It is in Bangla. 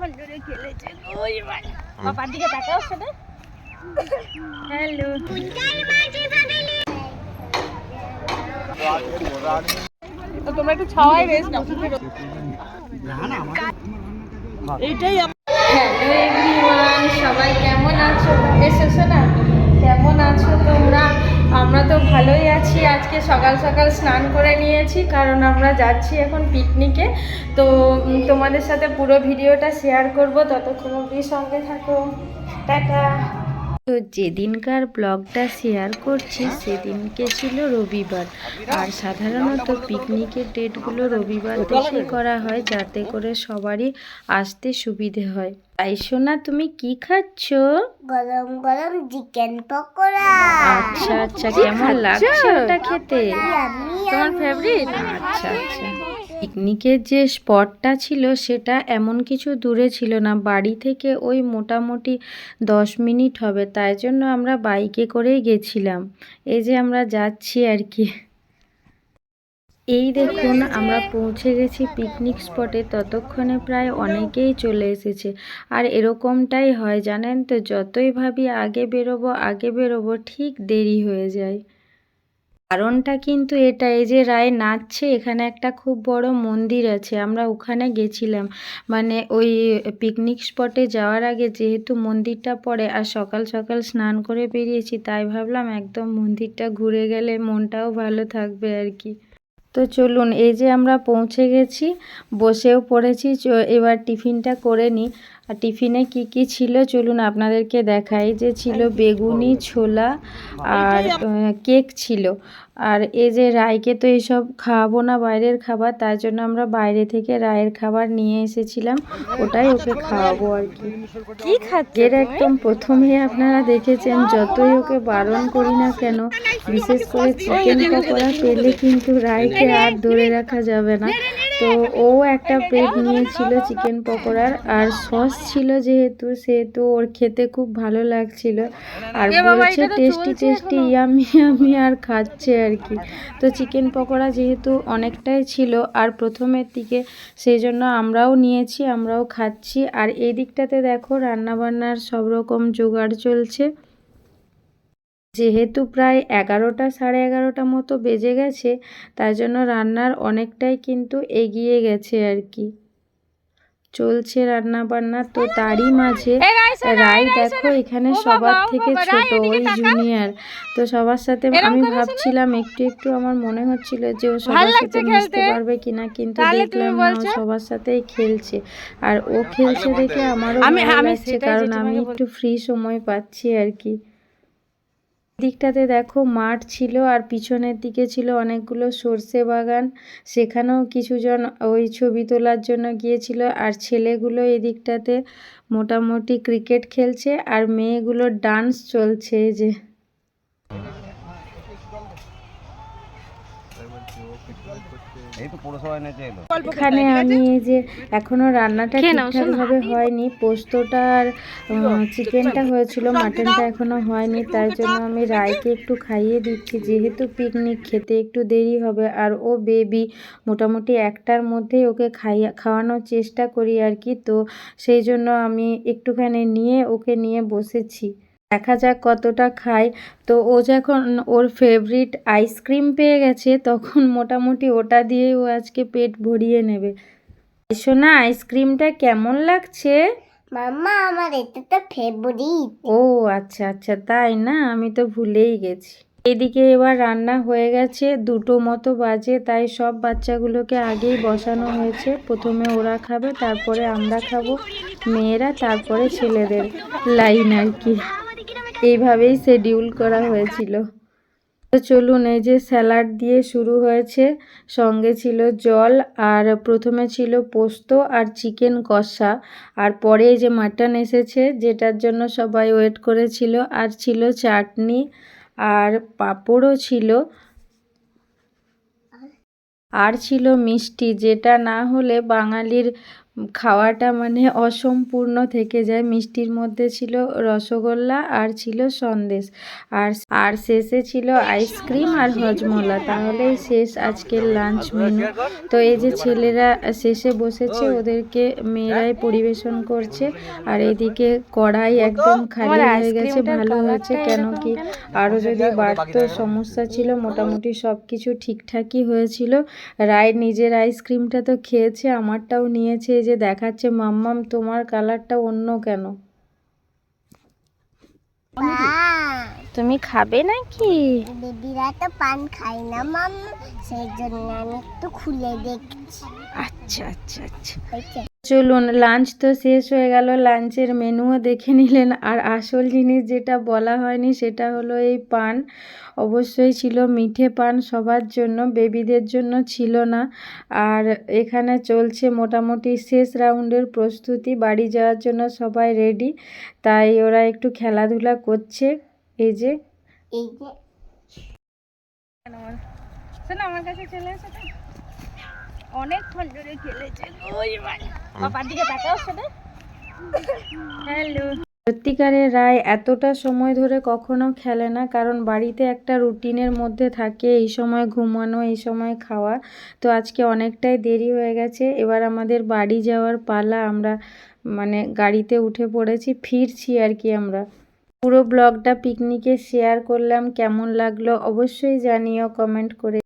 অনেকক্ষণ ধরে খেলেছে। ওই বাবার দিকে তাকাও সেটা হ্যালো তো তোমরা একটু ছাওয়াই রেস্ট নাও। এইটাই হ্যালো এভরিওয়ান সবাই কেমন আছো? এসেছ না? কেমন আছো তোমরা? আমরা তো ভালোই আছি, আজকে সকাল সকাল স্নান করে নিয়েছি, কারণ আমরা যাচ্ছি এখন পিকনিকে। তো তোমাদের সাথে পুরো ভিডিওটা শেয়ার করব, ততক্ষণ অবধি সঙ্গে থাকো। টাটা। তো যেদিনকার ব্লগটা শেয়ার করছি সেদিনকে ছিল রবিবার। আর সাধারণত পিকনিকের ডেটগুলো রবিবার দেখে করা হয় যাতে করে সবারই আসতে সুবিধে হয়। তাই সোনা তুমি কি খাচ্ছ? গরম গরম চিকেন পকোড়া। আচ্ছা আচ্ছা কেমন লাগছে ওটা খেতে? তোমার ফেভারিট আচ্ছা আচ্ছা। পিকনিকের যে স্পটটা ছিল সেটা এমন কিছু দূরে ছিল না। বাড়ি থেকে ওই মোটামুটি দশ মিনিট হবে, তাই জন্য আমরা বাইকে করেই গেছিলাম। এই যে আমরা যাচ্ছি আর কি। এই দেখুন, আমরা পৌঁছে গেছি পিকনিক স্পটে। ততক্ষণে প্রায় অনেকেই চলে এসেছে। আর এরকমটাই হয়, জানেন তো, যতই ভাবি আগে বেরোবো আগে বেরোবো, ঠিক দেরি হয়ে যায়। কারণটা কিন্তু এটা এই যে রায় নাচছে, এখানে একটা খুব বড় মন্দির আছে, আমরা ওখানে গেছিলাম। মানে ওই পিকনিক স্পটে যাওয়ার আগে যেহেতু মন্দিরটা পড়ে আর সকাল সকাল স্নান করে বেরিয়েছি, তাই ভাবলাম একদম মন্দিরটা ঘুরে গেলে মনটাও ভালো থাকবে আর কি। তো চলুন, এই যে আমরা পৌঁছে গেছি, বসেও পড়েছি এবার টিফিনটা করে নিই। আর টিফিনে কি কি ছিল? চলুন আপনাদেরকে দেখাই যে ছিল বেগুনি ছোলা আর কেক ছিল। আর এই যে রায়কে তো এইসব খাওয়াবো না বাইরের খাবার তার জন্য আমরা বাইরে থেকে রায়ের খাবার নিয়ে এসেছিলাম। ওটাই ওকে খাওয়াবো আর কি। কি খাচ্ছে এর একদম প্রথমে আপনারা দেখেছেন যতই ওকে বারণ করি না কেন বিশেষ করে চিকেন পকোড়া পেলে কিন্তু রায়কে আর ধরে রাখা যাবে না। তো ও একটা প্লেট নিয়েছিল চিকেন পকোড়ার। আর সস ছিল যেহেতু সেহেতু ওর খেতে খুব ভালো লাগছিল। আর বলছে টেস্টি টেস্টি ইয়ামি ইয়ামি আর খাচ্ছে আর কি। তো চিকেন পকোড়া যেহেতু অনেকটাই ছিল আর প্রথমের দিকে সেই জন্য আমরাও নিয়েছি আমরাও খাচ্ছি। আর এই দিকটাতে দেখো রান্নাবান্নার সব রকম জোগাড় চলছে। যেহেতু প্রায় এগারোটা সাড়ে এগারোটা মতো বেজে গেছে তাই জন্য রান্নার অনেকটাই কিন্তু এগিয়ে গেছে আর কি। চলছে রান্না বান্না তো তারই মাঝে। রাই দেখো এখানে সবার থেকে ছোট ওই জুনিয়র তো সবার সাথে আমি ভাবছিলাম একটু একটু আমার মনে হচ্ছিল যে ও সবার সাথে মিশতে পারবে কিনা কিন্তু দেখলাম না সবার সাথেই খেলছে। আর ও খেলছে দেখে আমারও ভালো লাগছে কারণ আমি একটু ফ্রি সময় পাচ্ছি আর কি। দিকটাতে দেখো মাঠ ছিল আর পিছনের দিকে ছিল অনেকগুলো সর্ষে বাগান। সেখানেও কিছুজন ওই ছবি তোলার জন্য গিয়েছিল আর ছেলেগুলো এদিকটাতে মোটামুটি ক্রিকেট খেলছে আর মেয়েগুলো ডান্স চলছে যে এই তো পৌরসভা এনেছে এলো এখানে আমি এই যে এখনও রান্নাটা ঠিকঠাক ভাবে হয়নি। পোস্তটা আর চিকেনটা হয়েছিল মাটনটা এখনও হয়নি তাই জন্য আমি রায়কে একটু খাইয়ে দিচ্ছি। যেহেতু পিকনিক খেতে একটু দেরি হবে আর ও বেবি মোটামুটি একটার মধ্যেই ওকে খাইয়া খাওয়ানোর চেষ্টা করি আর কি। তো সেই জন্য আমি একটুখানি নিয়ে ওকে নিয়ে বসেছি। দেখা যাক কতটা খায়। তো ও যখন ওর ফেভারিট আইসক্রিম পেয়ে গেছে তখন মোটামুটি ওটা দিয়েই ও আজকে পেট ভরিয়ে নেবে। সোনা আইসক্রিমটা কেমন লাগছে? মাম্মা আমার এটা তো ফেভারিট ও আচ্ছা আচ্ছা তাই না? আমি তো ভুলেই গেছি। এদিকে এবার রান্না হয়ে গেছে দুটো মতো বাজে তাই সব বাচ্চাগুলোকে আগেই বসানো হয়েছে। প্রথমে ওরা খাবে তারপরে আমরা খাব। মেয়েরা তারপরে ছেলেদের। লাইন আর কি। এইভাবেই শিডিউল করা হয়েছিল। তো চলুন, এই যে স্যালাড দিয়ে শুরু হয়েছে। সঙ্গে ছিল জল, আর প্রথমে ছিল পোস্ত আর চিকেন কষা। আর পরে যে মাটন এসেছে, যেটার জন্য সবাই ওয়েট করেছিল। আর ছিল চাটনি, আর পাঁপড়ও ছিল। আর ছিল মিষ্টি, যেটা না হলে বাঙালির খাওয়াটা মানে অসম্পূর্ণ থেকে যায়। মিষ্টির মধ্যে ছিল রসগোল্লা আর ছিল সন্দেশ। আর আর শেষে ছিল আইসক্রিম আর হজমোলা। তাহলেই শেষ আজকের লাঞ্চ মেনু। তো এই যে ছেলেরা শেষে বসেছে ওদেরকে মেয়েরাই পরিবেশন করছে। আর এদিকে কড়াই একদম খালি হয়ে গেছে। ভালো হয়েছে কেন কি? আরও যদি বাড়তো সমস্যা ছিল মোটামুটি সব কিছু ঠিকঠাকই হয়েছিল। রায় নিজের আইসক্রিমটা তো খেয়েছে আমারটাও নিয়েছে এই যে দেখাচ্ছে মাম্মাম তোমার কালারটা অন্য কেন? তুমি খাবে নাকি? বেবিরা তো পান খায় না মাম্মা। সেই জন্য আমি একটু খুলে দেখছি। আচ্ছা আচ্ছা আচ্ছা? চলুন লাঞ্চ তো শেষ হয়ে গেল। লাঞ্চের মেনুও দেখে নিলেন। আর আসল জিনিস যেটা বলা হয়নি সেটা হলো এই পান। অবশ্যই ছিল মিঠে পান, সবার জন্য বেবিদের জন্য ছিল না। আর এখানে চলছে মোটামুটি শেষ রাউন্ডের প্রস্তুতি, বাড়ি যাওয়ার জন্য সবাই রেডি তাই ওরা একটু খেলাধুলা করছে। এই যে। আমার কাছে চলে এসো তো। অনেকক্ষণ ধরে খেলেছে। ওই বাবার দিকে তাকাও হ্যালো সত্যিকারের রায় এতটা সময় ধরে কখনো খেলে না কারণ বাড়িতে একটা রুটিনের মধ্যে থাকে এই সময় ঘুমানো এই সময় খাওয়া। তো আজকে অনেকটাই দেরি হয়ে গেছে। এবার আমাদের বাড়ি যাওয়ার পালা আমরা মানে গাড়িতে উঠে পড়েছি ফিরছি আর কি আমরা। পুরো ব্লগটা পিকনিকে শেয়ার করলাম কেমন লাগল অবশ্যই জানিও কমেন্ট করে